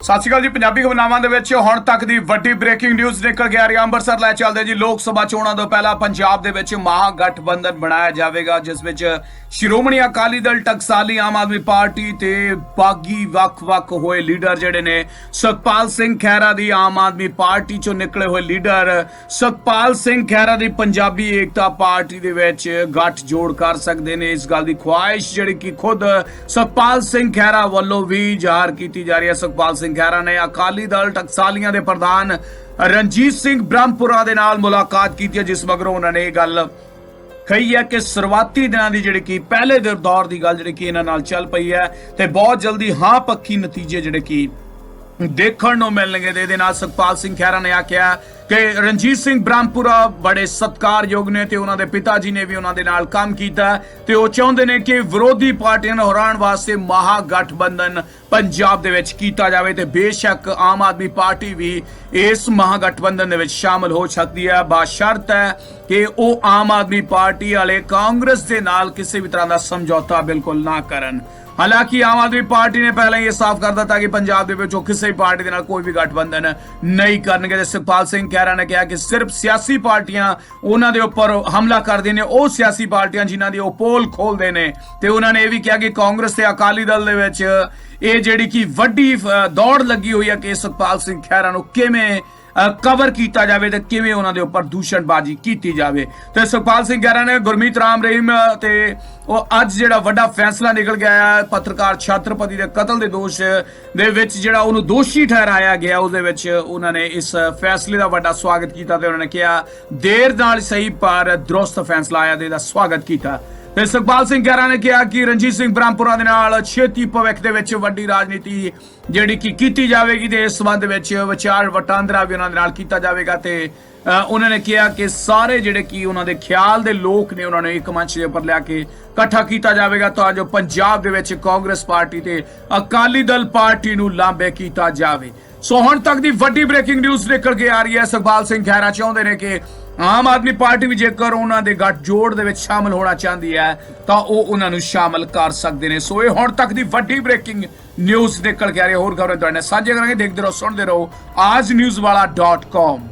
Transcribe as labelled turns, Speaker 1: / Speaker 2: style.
Speaker 1: ਸਤਿ ਸ਼੍ਰੀ ਅਕਾਲ ਜੀ, ਪੰਜਾਬੀ ਖਬਰਨਾਮਾ ਦੇ ਵਿੱਚ ਹੁਣ ਤੱਕ ਦੀ ਵੱਡੀ ਬ੍ਰੇਕਿੰਗ ਨਿਊਜ਼ ਨਿਕਲ ਕੇ ਆ ਰਹੀ ਅੰਮ੍ਰਿਤਸਰ ਲੈ ਚੱਲਦੇ ਜੀ ਲੋਕ ਸਭਾ ਚੋਣਾਂ ਤੋਂ ਪਹਿਲਾਂ ਪੰਜਾਬ ਦੇ ਵਿੱਚ ਮਹਾਗਠਬੰਧਨ ਬਣਾਇਆ ਜਾਵੇਗਾ, ਜਿਸ ਵਿੱਚ ਸ਼੍ਰੋਮਣੀ ਅਕਾਲੀ ਦਲ ਟਕਸਾਲੀ ਆਮ ਆਦਮੀ ਪਾਰਟੀ ਤੇ ਬਾਗੀ ਵੱਖ-ਵੱਖ ਹੋਏ ਲੀਡਰ ਜਿਹੜੇ ਨੇ ਸੁਖਪਾਲ ਸਿੰਘ ਖਹਿਰਾ ਦੀ ਆਮ ਆਦਮੀ ਪਾਰਟੀ ਚੋਂ ਨਿਕਲੇ ਹੋਏ ਲੀਡਰ ਸੁਖਪਾਲ ਸਿੰਘ ਖਹਿਰਾ ਦੀ ਪੰਜਾਬੀ ਏਕਤਾ ਪਾਰਟੀ ਦੇ ਵਿੱਚ ਗੱਠ ਜੋੜ ਕਰ ਸਕਦੇ ਨੇ। ਇਸ ਗੱਲ ਦੀ ਖੁਆਇਸ਼ ਜਿਹੜੀ ਕਿ ਖੁਦ ਸੁਖਪਾਲ ਸਿੰਘ ਖਹਿਰਾ ਵੱਲੋਂ ਵੀ ਜ਼ਾਹਰ ਕੀਤੀ ਜਾ ਰਹੀ ਹੈ। ਸੁਖਪਾਲ ਸਿੰਘ ਖਹਿਰਾ ਨੇ ਅਕਾਲੀ ਦਲ ਟਕਸਾਲੀਆਂ ਦੇ ਪ੍ਰਧਾਨ ਰਣਜੀਤ ਸਿੰਘ ਬ੍ਰਹਮਪੁਰਾ ਦੇ ਨਾਲ ਮੁਲਾਕਾਤ ਕੀਤੀ ਹੈ, ਜਿਸ ਮਗਰੋਂ ਉਹਨਾਂ ਨੇ ਇਹ ਗੱਲ ਕਹੀ ਹੈ ਕਿ ਸ਼ੁਰੂਆਤੀ ਦਿਨਾਂ ਦੀ ਜਿਹੜੀ ਕਿ ਪਹਿਲੇ ਦੌਰ ਦੀ ਗੱਲ ਜਿਹੜੀ ਕਿ ਇਹਨਾਂ ਨਾਲ ਚੱਲ ਪਈ ਹੈ ਤੇ ਬਹੁਤ ਜਲਦੀ ਹਾਂ ਪੱਖੀ ਨਤੀਜੇ ਜਿਹੜੇ ਕਿ ਦੇਖਣ ਨੂੰ ਮਿਲਣਗੇ ਤੇ ਇਹਦੇ ਨਾਲ ਸੁਖਪਾਲ ਸਿੰਘ ਖਹਿਰਾ ਨੇ ਆਖਿਆ ਕਿ ਰਣਜੀਤ ਸਿੰਘ ਬ੍ਰਹਮਪੁਰਾ ਬੜੇ ਸਤਿਕਾਰਯੋਗ ਨੇ ਤੇ ਉਹਨਾਂ ਦੇ ਪਿਤਾ ਜੀ ਨੇ ਵੀ ਉਹਨਾਂ ਦੇ ਨਾਲ ਕੰਮ ਕੀਤਾ ਤੇ ਉਹ ਚਾਹੁੰਦੇ ਨੇ ਕਿ ਵਿਰੋਧੀ ਪਾਰਟੀਆਂ ਨੂੰ ਹਰਾਉਣ ਵਾਸਤੇ ਮਹਾਗਠਬੰਧਨ ਪੰਜਾਬ ਦੇ ਵਿੱਚ ਕੀਤਾ ਜਾਵੇ ਤੇ ਬੇਸ਼ੱਕ ਆਮ ਆਦਮੀ ਪਾਰਟੀ ਵੀ ਇਸ ਮਹਾਗਠਬੰਧਨ ਦੇ ਵਿੱਚ ਸ਼ਾਮਲ ਹੋ ਸਕਦੀ ਹੈ। ਬਾਸ਼ਰਤ ਹੈ ਕਿ ਉਹ ਆਮ ਆਦਮੀ ਪਾਰਟੀ ਵਾਲੇ ਕਾਂਗਰਸ ਦੇ ਨਾਲ ਕਿਸੇ ਵੀ ਤਰ੍ਹਾਂ ਦਾ ਸਮਝੌਤਾ ਬਿਲਕੁਲ ਨਾ ਕਰਨ। ਹਾਲਾਂਕਿ ਆਮ ਆਦਮੀ ਪਾਰਟੀ ਨੇ ਪਹਿਲਾਂ ਹੀ ਇਹ ਸਾਫ਼ ਕਰ ਦਿੱਤਾ ਕਿ ਪੰਜਾਬ ਦੇ ਵਿੱਚ ਉਹ ਕਿਸੇ ਵੀ ਪਾਰਟੀ ਦੇ ਨਾਲ ਕੋਈ ਵੀ ਗਠਬੰਧਨ ਨਹੀਂ ਕਰਨਗੇ। ਤੇ ਸੁਖਪਾਲ ਸਿੰਘ ਖਹਿਰਾ ਨੇ ਕਿਹਾ ਕਿ ਸਿਰਫ ਸਿਆਸੀ ਪਾਰਟੀਆਂ ਉਹਨਾਂ ਦੇ ਉੱਪਰ ਹਮਲਾ ਕਰਦੀਆਂ ਨੇ, ਉਹ ਸਿਆਸੀ ਪਾਰਟੀਆਂ ਜਿਨ੍ਹਾਂ ਦੀ ਉਹ ਪੋਲ ਖੋਲਦੇ ਨੇ। ਤੇ ਉਹਨਾਂ ਨੇ ਇਹ ਵੀ ਕਿਹਾ ਕਿ ਕਾਂਗਰਸ ਤੇ ਅਕਾਲੀ ਦਲ ਦੇ ਵਿੱਚ ਇਹ ਜਿਹੜੀ ਕਿ ਵੱਡੀ ਦੌੜ ਲੱਗੀ ਹੋਈ ਹੈ ਕਿ ਸੁਖਪਾਲ ਸਿੰਘ ਖਹਿਰਾ ਨੂੰ ਕਿਵੇਂ ਕਵਰ ਕੀਤਾ ਜਾਵੇ ਤੇ ਕਿਵੇਂ ਉਹਨਾਂ ਦੇ ਉੱਪਰ ਦੂਸ਼ਣਬਾਜ਼ੀ ਕੀਤੀ ਜਾਵੇ। ਤੇ ਸੁਖਪਾਲ ਸਿੰਘ ਗਹਿਰਾ ਨੇ ਗੁਰਮੀਤ ਰਾਮ ਰਹੀਮ ਤੇ ਉਹ ਅੱਜ ਜਿਹੜਾ ਵੱਡਾ ਫੈਸਲਾ ਨਿਕਲ ਗਿਆ ਹੈ, ਪੱਤਰਕਾਰ ਛਾਤਰਪਤੀ ਦੇ ਕਤਲ ਦੇ ਦੋਸ਼ ਦੇ ਵਿੱਚ ਜਿਹੜਾ ਉਹਨੂੰ ਦੋਸ਼ੀ ਠਹਿਰਾਇਆ ਗਿਆ, ਉਹਦੇ ਵਿੱਚ ਉਹਨਾਂ ਨੇ ਇਸ ਫੈਸਲੇ ਦਾ ਵੱਡਾ ਸਵਾਗਤ ਕੀਤਾ ਤੇ ਉਹਨਾਂ ਨੇ ਕਿਹਾ, ਦੇਰ ਨਾਲ ਸਹੀ ਪਰ ਦਰੁਸਤ ਫੈਸਲਾ ਆਇਆ ਤੇ ਇਹਦਾ ਸਵਾਗਤ ਕੀਤਾ। ਤੇ ਸੁਖਪਾਲ ਸਿੰਘ ਗਹਿਰਾ ਨੇ ਕਿਹਾ ਕਿ ਰਣਜੀਤ ਸਿੰਘ ਬ੍ਰਹਮਪੁਰਾ ਦੇ ਨਾਲ ਛੇਤੀ ਭਵਿੱਖ ਦੇ ਵਿੱਚ ਵੱਡੀ ਰਾਜਨੀਤੀ ਜਿਹੜੀ ਕਿ ਕੀਤੀ ਜਾਵੇਗੀ ਤੇ ਇਸ ਸੰਬੰਧ ਵਿੱਚ ਵਿਚਾਰ ਵਟਾਂਦਰਾ ਵੀ ਉਹਨਾਂ ਦੇ ਨਾਲ ਕੀਤਾ ਜਾਵੇਗਾ ਤੇ ਉਹਨਾਂ ਨੇ ਕਿਹਾ ਕਿ ਸਾਰੇ ਜਿਹੜੇ ਕਿ ਉਹਨਾਂ ਦੇ ਖਿਆਲ ਦੇ ਲੋਕ ਨੇ, ਉਹਨਾਂ ਨੇ ਇੱਕ ਮੰਚ ਦੇ ਉੱਪਰ ਲਿਆ ਕੇ ਇਕੱਠਾ ਕੀਤਾ ਜਾਵੇਗਾ, ਤਾਂ ਜੋ ਪੰਜਾਬ ਦੇ ਵਿੱਚ ਕਾਂਗਰਸ ਪਾਰਟੀ ਤੇ ਅਕਾਲੀ ਦਲ ਪਾਰਟੀ ਨੂੰ ਲਾਂਬੇ ਕੀਤਾ ਜਾਵੇ। ਸੋ ਹੁਣ ਤੱਕ ਦੀ ਵੱਡੀ ਬ੍ਰੇਕਿੰਗ ਨਿਊਜ਼ ਨਿਕਲ ਕੇ ਆ ਰਹੀ ਹੈ। ਸੁਖਪਾਲ ਸਿੰਘ ਖਹਿਰਾ ਚਾਹੁੰਦੇ ਨੇ ਕਿ ਆਮ ਆਦਮੀ ਪਾਰਟੀ ਵੀ ਜੇਕਰ ਉਹਨਾਂ ਦੇ ਗੱਠ ਜੋੜ ਦੇ ਵਿੱਚ ਸ਼ਾਮਲ ਹੋਣਾ ਚਾਹੁੰਦੀ ਹੈ, ਤਾਂ ਉਹ ਉਹਨਾਂ ਨੂੰ ਸ਼ਾਮਲ ਕਰ ਸਕਦੇ ਨੇ। ਸੋ ਇਹ ਹੁਣ ਤੱਕ ਦੀ ਵੱਡੀ ਬ੍ਰੇਕਿੰਗ ਨਿਊਜ਼ ਨਿਕਲ ਕੇ ਆ ਰਹੀ ਹੈ। ਹੋਰ ਖਬਰਾਂ ਤੁਹਾਡੇ ਨਾਲ ਸਾਂਝੇ ਕਰਾਂਗੇ। ਦੇਖਦੇ ਰਹੋ, ਸੁਣਦੇ ਰਹੋ, ਆਜ ਨਿਊਜ਼ ਵਾਲਾ.com